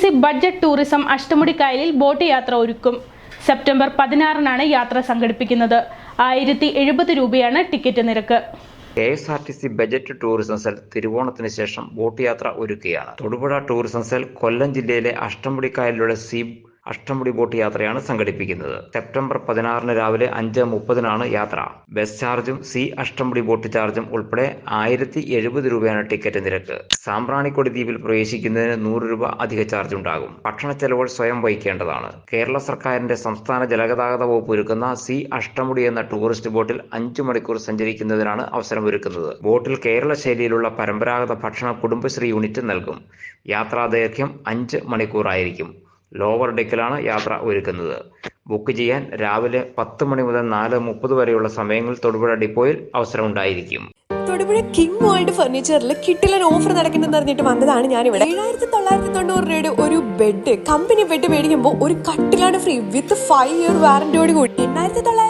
C budget tourism അഷ്ടമുടിക്കായലിൽ boat യാത്ര ഒരുക്കും. സെപ്റ്റംബർ പതിനാറിനാണ് യാത്ര സംഘടിപ്പിക്കുന്നത്. ആയിരത്തി എഴുപത് രൂപയാണ് ടിക്കറ്റ് നിരക്ക്. K S R T C budget tourism cell തിരുവോണത്തിന് ശേഷം ബോട്ട് യാത്ര ഒരുക്കുകയാണ്. തൊടുപുഴ ടൂറിസം സെൽ കൊല്ലം ജില്ലയിലെ അഷ്ടമുടിക്കായലിലൂടെ സീ അഷ്ടമുടി ബോട്ട് യാത്രയാണ് സംഘടിപ്പിക്കുന്നത്. സെപ്റ്റംബർ പതിനാറിന് രാവിലെ അഞ്ച് മുപ്പതിനാണ് യാത്ര. ബസ് ചാർജും സി അഷ്ടമുടി ബോട്ട് ചാർജും ഉൾപ്പെടെ ആയിരത്തി എഴുപത് രൂപയാണ് ടിക്കറ്റ് നിരക്ക്. സാമ്പ്രാണിക്കൊടി ദ്വീപിൽ പ്രവേശിക്കുന്നതിന് നൂറ് രൂപ അധിക ചാർജ് ഉണ്ടാകും. ഭക്ഷണ ചെലവുകൾ സ്വയം വഹിക്കേണ്ടതാണ്. കേരള സർക്കാരിന്റെ സംസ്ഥാന ജലഗതാഗത വകുപ്പ് ഒരുക്കുന്ന സി അഷ്ടമുടി എന്ന ടൂറിസ്റ്റ് ബോട്ടിൽ അഞ്ചു മണിക്കൂർ സഞ്ചരിക്കുന്നതിനാണ് അവസരമൊരുക്കുന്നത്. ബോട്ടിൽ കേരള ശൈലിയിലുള്ള പരമ്പരാഗത ഭക്ഷണ കുടുംബശ്രീ യൂണിറ്റ് നൽകും. യാത്രാ ദൈർഘ്യം അഞ്ച് മണിക്കൂറായിരിക്കും. ലോവർ ഡെക്കിലാണ് യാത്ര ഒരുക്കുന്നത്. ബുക്ക് ചെയ്യാൻ രാവിലെ പത്ത് മണി മുതൽ നാല് മുപ്പത് വരെയുള്ള സമയങ്ങളിൽ തൊടുപുഴ ഡിപ്പോയിൽ അവസരമുണ്ടായിരിക്കും. തൊടുപുഴ കിങ് വേൾഡ് ഫർണിച്ചറിൽ കിട്ടിലൻ ഓഫർ നടക്കുന്നെന്ന് അറിഞ്ഞിട്ട് വന്നതാണ് ഞാൻ ഇവിടെ ഏഴായിരത്തി തൊള്ളായിരത്തി തൊണ്ണൂറ് രൂപയുടെ ഒരു ബെഡ് കമ്പനി ബെഡ് മേടിക്കുമ്പോൾ ഒരു കട്ടിലാണ് ഫ്രീ വിത്ത് ഫൈവ് ഇയർ വാറന്റിയോട് കൂടി. എണ്ണായിരത്തി തൊള്ളായിരം